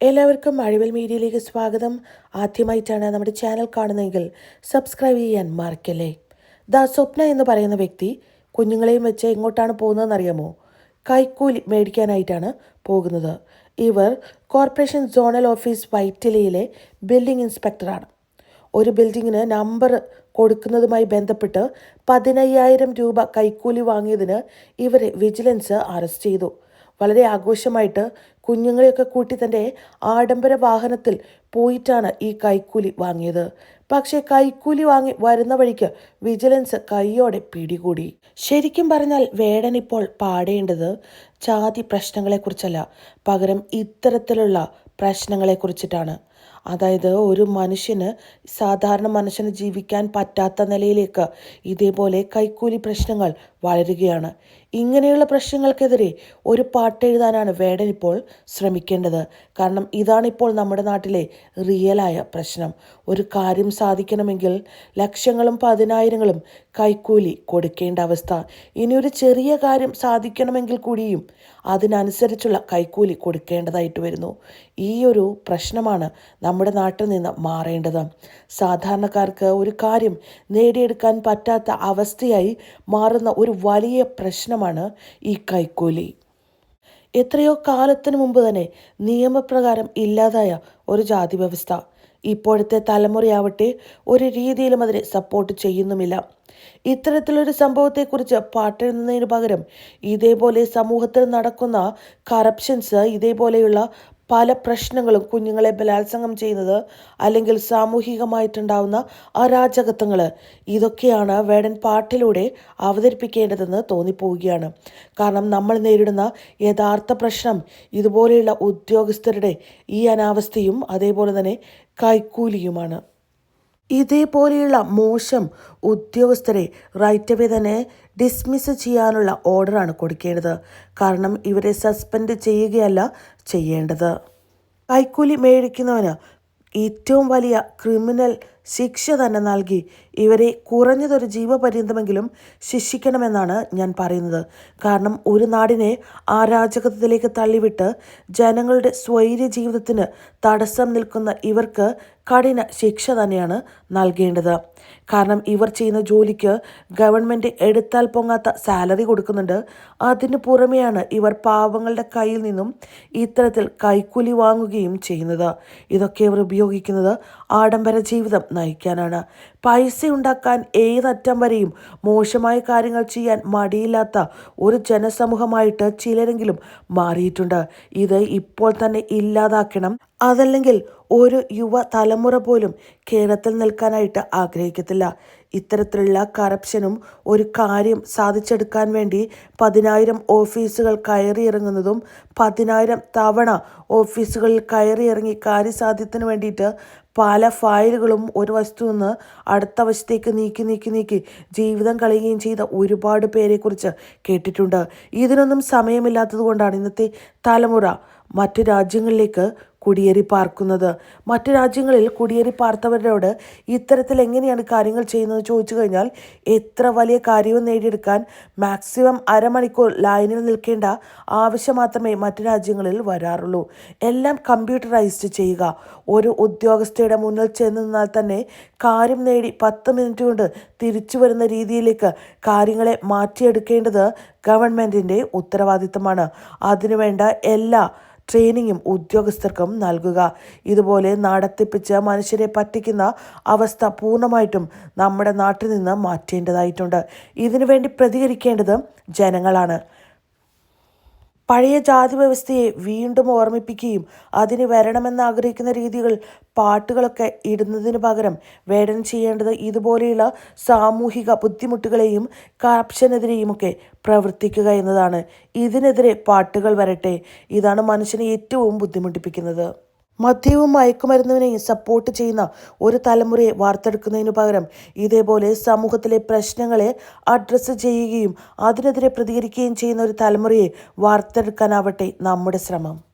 എല്ലാവർക്കും അഴിവൽ മീഡിയയിലേക്ക് സ്വാഗതം. ആദ്യമായിട്ടാണ് നമ്മുടെ ചാനൽ കാണുന്നതെങ്കിൽ സബ്സ്ക്രൈബ് ചെയ്യാൻ മറക്കല്ലേ? ദ സ്വപ്ന എന്ന് പറയുന്ന വ്യക്തി കുഞ്ഞുങ്ങളെയും വെച്ച് എങ്ങോട്ടാണ് പോകുന്നതെന്ന് അറിയാമോ കൈക്കൂലി മേടിക്കാനായിട്ടാണ് പോകുന്നത്. ഇവർ കോർപ്പറേഷൻ സോണൽ ഓഫീസ് വൈറ്റിലയിലെ ബിൽഡിംഗ് ഇൻസ്പെക്ടറാണ്. ഒരു ബിൽഡിങ്ങിന് നമ്പർ കൊടുക്കുന്നതുമായി ബന്ധപ്പെട്ട് പതിനയ്യായിരം രൂപ കൈക്കൂലി വാങ്ങിയതിന് ഇവരെ വിജിലൻസ് അറസ്റ്റ് ചെയ്തു. വളരെ ആഘോഷമായിട്ട് കുഞ്ഞുങ്ങളെയൊക്കെ കൂട്ടി തന്റെ ആഡംബര വാഹനത്തിൽ പോയിട്ടാണ് ഈ കൈക്കൂലി വാങ്ങിയത്. പക്ഷേ കൈക്കൂലി വാങ്ങി വരുന്ന വഴിക്ക് വിജിലൻസ് കൈയോടെ പിടികൂടി. ശരിക്കും പറഞ്ഞാൽ വേടൻ ഇപ്പോൾ പാടേണ്ടത് ജാതി പ്രശ്നങ്ങളെക്കുറിച്ചല്ല. പകരം ഇത്തരത്തിലുള്ള പ്രശ്നങ്ങളെക്കുറിച്ചിട്ടാണ്. അതായത് ഒരു മനുഷ്യന് സാധാരണ മനുഷ്യന് ജീവിക്കാൻ പറ്റാത്ത നിലയിലേക്ക് ഇതേപോലെ കൈക്കൂലി പ്രശ്നങ്ങൾ വളരുകയാണ്. ഇങ്ങനെയുള്ള പ്രശ്നങ്ങൾക്കെതിരെ ഒരു പാട്ടെഴുതാനാണ് വേടൻ ഇപ്പോൾ ശ്രമിക്കേണ്ടത്. കാരണം ഇതാണിപ്പോൾ നമ്മുടെ നാട്ടിലെ റിയലായ പ്രശ്നം. ഒരു കാര്യം സാധിക്കണമെങ്കിൽ ലക്ഷങ്ങളും പതിനായിരങ്ങളും കൈക്കൂലി കൊടുക്കേണ്ട അവസ്ഥ. ഇനി ഒരു ചെറിയ കാര്യം സാധിക്കണമെങ്കിൽ കൂടിയും അതിനനുസരിച്ചുള്ള കൈക്കൂലി കൊടുക്കേണ്ടതായിട്ട് വരുന്നു. ഈ ഒരു പ്രശ്നമാണ് നമ്മുടെ നാട്ടിൽ നിന്ന് മാറേണ്ടത്. സാധാരണക്കാർക്ക് ഒരു കാര്യം നേടിയെടുക്കാൻ പറ്റാത്ത അവസ്ഥയായി മാറുന്ന ഒരു വലിയ പ്രശ്നമാണ് ഈ കൈക്കൂലി. എത്രയോ കാലത്തിന് മുമ്പ് തന്നെ നിയമപ്രകാരം ഇല്ലാതായ ഒരു ജാതി വ്യവസ്ഥ ഇപ്പോഴത്തെ തലമുറയാവട്ടെ ഒരു രീതിയിലും അതിനെ സപ്പോർട്ട് ചെയ്യുന്നുമില്ല. ഇത്തരത്തിലൊരു സംഭവത്തെക്കുറിച്ച് പാട്ടെഴുതുന്നതിന് പകരം ഇതേപോലെ സമൂഹത്തിൽ നടക്കുന്ന കറപ്ഷൻസ് ഇതേപോലെയുള്ള പല പ്രശ്നങ്ങളും കുഞ്ഞുങ്ങളെ ബലാത്സംഗം ചെയ്യുന്നത് അല്ലെങ്കിൽ സാമൂഹികമായിട്ടുണ്ടാവുന്ന അരാജകത്വങ്ങൾ. ഇതൊക്കെയാണ് വേടൻ പാട്ടിലൂടെ അവതരിപ്പിക്കേണ്ടതെന്ന് തോന്നിപ്പോവുകയാണ്. കാരണം നമ്മൾ നേരിടുന്ന യഥാർത്ഥ പ്രശ്നം ഇതുപോലെയുള്ള ഉദ്യോഗസ്ഥരുടെ ഈ അനാവസ്ഥയും അതേപോലെ തന്നെ കൈക്കൂലിയുമാണ്. ഇതേപോലെയുള്ള മോശം ഉദ്യോഗസ്ഥരെ റൈറ്റ് അവേ തന്നെ ഡിസ്മിസ് ചെയ്യാനുള്ള ഓർഡറാണ് കൊടുക്കേണ്ടത്. കാരണം ഇവരെ സസ്പെൻഡ് ചെയ്യുകയല്ല ചെയ്യേണ്ടത്. കൈക്കൂലി മേടിക്കുന്നവന് ഏറ്റവും വലിയ ക്രിമിനൽ ശിക്ഷ തന്നെ നൽകി. ഇവരെ കുറഞ്ഞതൊരു ജീവപര്യന്തമെങ്കിലും ശിക്ഷിക്കണമെന്നാണ് ഞാൻ പറയുന്നത്. കാരണം ഒരു നാടിനെ അരാജകത്വത്തിലേക്ക് തള്ളിവിട്ട് ജനങ്ങളുടെ സ്വൈര്യ ജീവിതത്തിന് തടസ്സം നിൽക്കുന്ന ഇവർക്ക് കഠിന ശിക്ഷ തന്നെയാണ് നൽകേണ്ടത്. കാരണം ഇവർ ചെയ്യുന്ന ജോലിക്ക് ഗവൺമെന്റ് എടുത്താൽ പൊങ്ങാത്ത സാലറി കൊടുക്കുന്നുണ്ട്. അതിന് പുറമെയാണ് ഇവർ പാവങ്ങളുടെ കയ്യിൽ നിന്നും ഇത്തരത്തിൽ കൈക്കൂലി വാങ്ങുകയും ചെയ്യുന്നത്. ഇതൊക്കെ ഇവർ ഉപയോഗിക്കുന്നത് ആഡംബര ജീവിതം നയിക്കാനാണ്. പൈസ ഉണ്ടാക്കാൻ ഏതറ്റം വരെയും മോശമായ കാര്യങ്ങൾ ചെയ്യാൻ മടിയില്ലാത്ത ഒരു ജനസമൂഹമായിട്ട് ചിലരെങ്കിലും മാറിയിട്ടുണ്ട്. ഇത് ഇപ്പോൾ തന്നെ ഇല്ലാതാക്കണം. അതല്ലെങ്കിൽ ഒരു യുവ തലമുറ പോലും കേരളത്തിൽ നിൽക്കാനായിട്ട് ആഗ്രഹിക്കത്തില്ല. ഇത്തരത്തിലുള്ള കറപ്ഷനും ഒരു കാര്യം സാധിച്ചെടുക്കാൻ വേണ്ടി പതിനായിരം ഓഫീസുകൾ കയറിയിറങ്ങുന്നതും പതിനായിരം തവണ ഓഫീസുകളിൽ കയറിയിറങ്ങി കാര്യസാധ്യത്തിന് വേണ്ടിയിട്ട് പല ഫയലുകളും ഒരു വശത്തു നിന്ന് അടുത്ത വശത്തേക്ക് നീക്കി നീക്കി നീക്കി ജീവിതം കളയുകയും ചെയ്ത ഒരുപാട് പേരെക്കുറിച്ച് കേട്ടിട്ടുണ്ട്. ഇതിനൊന്നും സമയമില്ലാത്തത് കൊണ്ടാണ് ഇന്നത്തെ തലമുറ മറ്റു രാജ്യങ്ങളിലേക്ക് കുടിയേറി പാർക്കുന്നത്. മറ്റു രാജ്യങ്ങളിൽ കുടിയേറി പാർത്തവരോട് ഇത്തരത്തിൽ എങ്ങനെയാണ് കാര്യങ്ങൾ ചെയ്യുന്നത് ചോദിച്ചു കഴിഞ്ഞാൽ എത്ര വലിയ കാര്യവും നേടിയെടുക്കാൻ മാക്സിമം അരമണിക്കൂർ ലൈനിൽ നിൽക്കേണ്ട ആവശ്യം മാത്രമേ മറ്റു രാജ്യങ്ങളിൽ വരാറുള്ളൂ. എല്ലാം കമ്പ്യൂട്ടറൈസ്ഡ് ചെയ്യുക. ഒരു ഉദ്യോഗസ്ഥയുടെ മുന്നിൽ ചെന്ന് നിന്നാൽ തന്നെ കാര്യം നേടി പത്ത് മിനിറ്റ് കൊണ്ട് തിരിച്ചു വരുന്ന രീതിയിലേക്ക് കാര്യങ്ങളെ മാറ്റിയെടുക്കേണ്ടത് ഗവൺമെന്റിന്റെ ഉത്തരവാദിത്തമാണ്. അതിനുവേണ്ട എല്ലാ ട്രെയിനിങ്ങും ഉദ്യോഗസ്ഥർക്കും നൽകുക. ഇതുപോലെ നടത്തിപ്പിച്ച് മനുഷ്യരെ പറ്റിക്കുന്ന അവസ്ഥ പൂർണമായിട്ടും നമ്മുടെ നാട്ടിൽ നിന്ന് മാറ്റേണ്ടതായിട്ടുണ്ട്. ഇതിനുവേണ്ടി പ്രതികരിക്കേണ്ടത് ജനങ്ങളാണ്. പഴയ ജാതി വ്യവസ്ഥയെ വീണ്ടും ഓർമ്മിപ്പിക്കുകയും അതിന് വരണമെന്ന് ആഗ്രഹിക്കുന്ന രീതികൾ പാട്ടുകളൊക്കെ ഇടുന്നതിന് പകരം വേടൻ ചെയ്യേണ്ടത് ഇതുപോലെയുള്ള സാമൂഹിക ബുദ്ധിമുട്ടുകളെയും കറപ്ഷനെതിരെയുമൊക്കെ പ്രവർത്തിക്കുക എന്നതാണ്. ഇതിനെതിരെ പാട്ടുകൾ വരട്ടെ. ഇതാണ് മനുഷ്യനെ ഏറ്റവും ബുദ്ധിമുട്ടിപ്പിക്കുന്നത്. മദ്യവും മയക്കുമരുന്നിനെയും സപ്പോർട്ട് ചെയ്യുന്ന ഒരു തലമുറയെ വാർത്തെടുക്കുന്നതിനു പകരം ഇതേപോലെ സമൂഹത്തിലെ പ്രശ്നങ്ങളെ അഡ്രസ്സ് ചെയ്യുകയും അതിനെതിരെ പ്രതികരിക്കുകയും ചെയ്യുന്ന ഒരു തലമുറയെ വാർത്തെടുക്കാനാവട്ടെ നമ്മുടെ ശ്രമം.